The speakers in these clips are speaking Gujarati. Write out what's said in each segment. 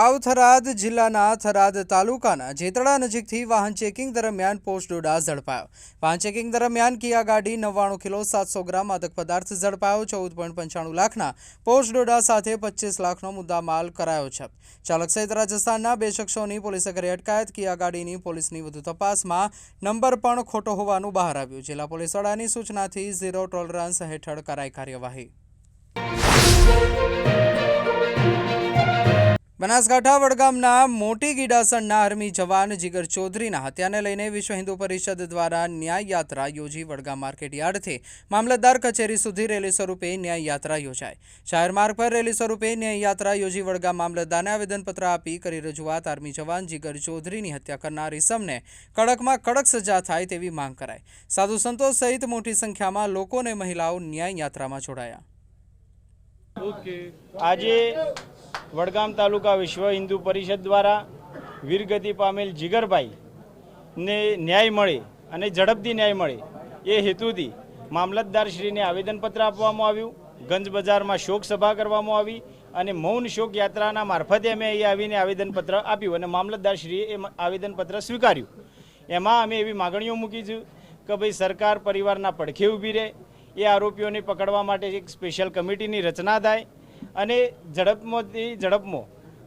વાવ થરાદ જિલ્લાના થરાદ તાલુકાના જેતડા નજીકથી વાહન ચેકિંગ દરમિયાન પોસ્ટ ડોડા ઝડપાયો. વાહન ચેકિંગ દરમિયાન કિયા ગાડી નવ્વાણું કિલો સાતસો ગ્રામ માદક પદાર્થ ઝડપાયો, ચૌદ પોઈન્ટ પંચાણું લાખના પોસ્ટ ડોડા સાથે પચીસ લાખનો મુદ્દામાલ કરાયો છે. ચાલક સહિત રાજસ્થાનના બે શખ્સોની પોલીસે કરી અટકાયત. કિયા ગાડીની પોલીસની વધુ તપાસમાં નંબર પણ ખોટો હોવાનું બહાર આવ્યું. જિલ્લા પોલીસ વડાની સૂચનાથી ઝીરો ટોલરન્સ હેઠળ કરાઈ કાર્યવાહી. બનાસકાંઠા, વડગામના મોટી ગીડાસણના આર્મી જવાન જીગર ચૌધરીના હત્યાને લઈને વિશ્વ હિન્દુ પરિષદ દ્વારા ન્યાય યાત્રા યોજી વડગામ માર્કેટ યાર્ડથી મામલતદાર કચેરી સુધી રેલી સ્વરૂપે ન્યાય યાત્રા યોજાઈ. જાહેર માર્ગ પર રેલી સ્વરૂપે ન્યાય યાત્રા યોજી વડગામ મામલતદારને આવેદનપત્ર આપી કરી રજૂઆત આર્મી જવાન જીગર ચૌધરીની હત્યા કરનાર ઇસમને કડકમાં કડક સજા થાય તેવી માંગ કરાઈ. સાધુ સંતો સહિત મોટી સંખ્યામાં લોકો અને મહિલાઓ ન્યાય યાત્રામાં જોડાયા. આજે વડગામ તાલુકા વિશ્વ હિન્દુ પરિષદ દ્વારા વીરગતિ પામેલ જીગરભાઈ ને ન્યાય મળે અને ઝડપથી ન્યાય મળે એ હેતુથી મામલતદારશ્રીને આવેદનપત્ર આપવામાં આવ્યું. ગંજ બજારમાં શોક સભા કરવામાં આવી અને મૌન શોક યાત્રાના મારફતે અમે અહીં આવીને આવેદનપત્ર આપ્યું અને મામલતદારશ્રીએ એ આવેદનપત્ર સ્વીકાર્યું. એમાં અમે એવી માગણીઓ મૂકી છે કે ભાઈ સરકાર પરિવારના પડખે ઊભી રહે. એ આરોપીઓને પકડવા માટે એક સ્પેશિયલ કમિટીની રચના થાય. અને ઝડપમાંથી ઝડપમાં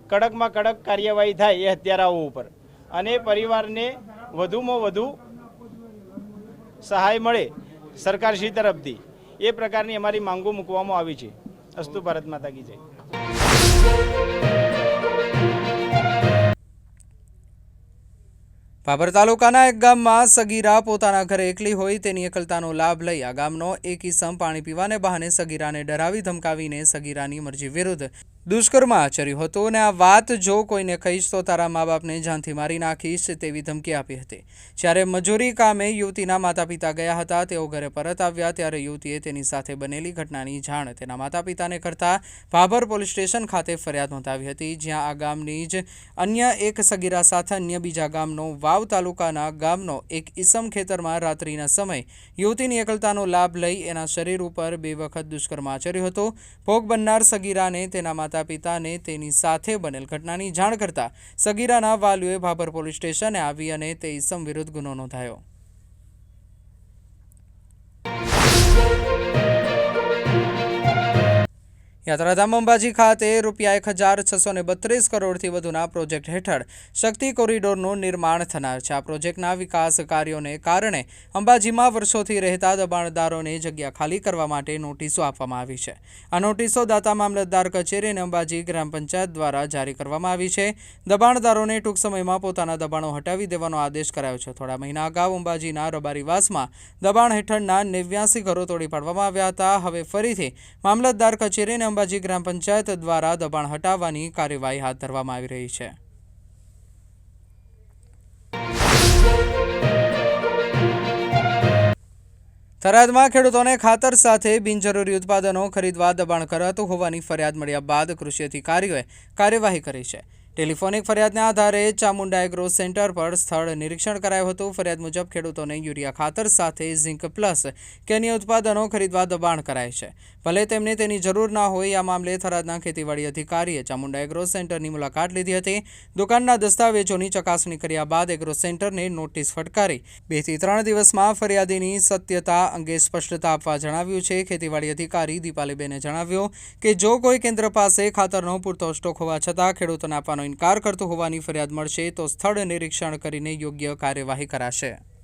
કડકમાં કડક કાર્યવાહી થાય એ હત્યારાઓ ઉપર. અને પરિવારને વધુમાં વધુ સહાય મળે સરકારશ્રી તરફથી. એ પ્રકારની અમારી માંગો મૂકવામાં આવી છે. અસ્તુ ભારત માતા કી જય. ભાભર તાલુકાના એક ગામમાં સગીરા પોતાના ઘરે એકલી હોય તેની એકલતાનો લાભ લઈ આ ગામનો એક ઈસમ પાણી પીવાને બહાને સગીરાને ડરાવી ધમકાવીને સગીરાની મરજી વિરુદ્ધ દુષ્કર્મ આચર્યું હતું અને આ વાત જો કોઈને કહીશ તો તારા મા બાપને જાનથી મારી નાખીશ તેવી ધમકી આપી હતી. જ્યારે મજૂરી કામે યુવતીના માતા પિતા ગયા હતા, તેઓ ઘરે પરત આવ્યા, ત્યારે યુવતીએ તેની સાથે બનેલી ઘટનાની જાણ તેના માતા પિતાને કરતા ભાભર પોલીસ સ્ટેશન ખાતે ફરિયાદ નોંધાવી હતી, જ્યાં આ ગામની જ અન્ય એક સગીરા સાથે અન્ય બીજા ગામનો વાવ તાલુકાના ગામનો એક ઈસમ ખેતરમાં રાત્રિના સમય યુવતીની એકલતાનો લાભ લઈ એના શરીર ઉપર બે વખત દુષ્કર્મ આચર્યો હતો. ભોગ બનનાર સગીરાને તેના માતા પિતાને તેની સાથે બનેલ ઘટનાની જાણ કરતા સગીરાના વાલીઓએ ભાભર પોલીસ સ્ટેશને આવી અને તે ઈસમ વિરુદ્ધ ગુનો નોંધાયો. યાત્રાધામ અંબાજી ખાતે રૂપિયા એક હજાર છસો ને બત્રીસ કરોડથી વધુના પ્રોજેક્ટ હેઠળ શક્તિ કોરિડોરનું નિર્માણ થનાર છે. આ પ્રોજેક્ટના વિકાસ કાર્યોને કારણે અંબાજીમાં વર્ષોથી રહેતા દબાણદારોને જગ્યા ખાલી કરવા માટે નોટિસો આપવામાં આવી છે. આ નોટિસો દાતા મામલતદાર કચેરી અને અંબાજી ગ્રામ પંચાયત દ્વારા જારી કરવામાં આવી છે. દબાણદારોને ટૂંક સમયમાં પોતાના દબાણો હટાવી દેવાનો આદેશ કરાયો છે. થોડા મહિના અગાઉ અંબાજીના રબારીવાસમાં દબાણ હેઠળના નેવ્યાસી ઘરો તોડી પાડવામાં આવ્યા હતા. હવે ફરીથી મામલતદાર કચેરી અને અંબાજી ગ્રામ પંચાયત દ્વારા દબાણ હટાવવાની કાર્યવાહી હાથ ધરવામાં આવી રહી છે. થરાદમાં ખેડૂતોને ખાતર સાથે બિનજરૂરી ઉત્પાદનો ખરીદવા દબાણ કરાતું હોવાની ફરિયાદ મળ્યા બાદ કૃષિ અધિકારીઓએ કાર્યવાહી કરી છે. ટેલિફોનિક ફરિયાદના આધારે ચામુંડા એગ્રો સેન્ટર પર સ્થળ નિરીક્ષણ કરાયું હતું. ફરિયાદ મુજબ ખેડૂતોને યુરિયા ખાતર સાથે ઝિંક પ્લસ કે અન્ય ઉત્પાદનો ખરીદવા દબાણ કરાય છે. ભલે તેમને તેની જરૂર ના હોય, આ મામલે થરાદના ખેતીવાડી અધિકારીએ ચામુંડા એગ્રો સેન્ટરની મુલાકાત લીધી હતી. દુકાનના દસ્તાવેજોની ચકાસણી કર્યા બાદ એગ્રો સેન્ટરને નોટિસ ફટકારી. બેથી ત્રણ દિવસમાં ફરિયાદીની સત્યતા અંગે સ્પષ્ટતા આપવા જણાવ્યું છે. ખેતીવાડી અધિકારી દીપાલીબેને જણાવ્યું કે, જો કોઈ કેન્દ્ર પાસે ખાતરનો પૂરતો સ્ટોક હોવા છતાં ખેડૂતોને આપવાનો ઇનકાર કરતો હોવાની ફરિયાદ મળશે તો સ્થળ નિરીક્ષણ કરીને યોગ્ય કાર્યવાહી કરાશે.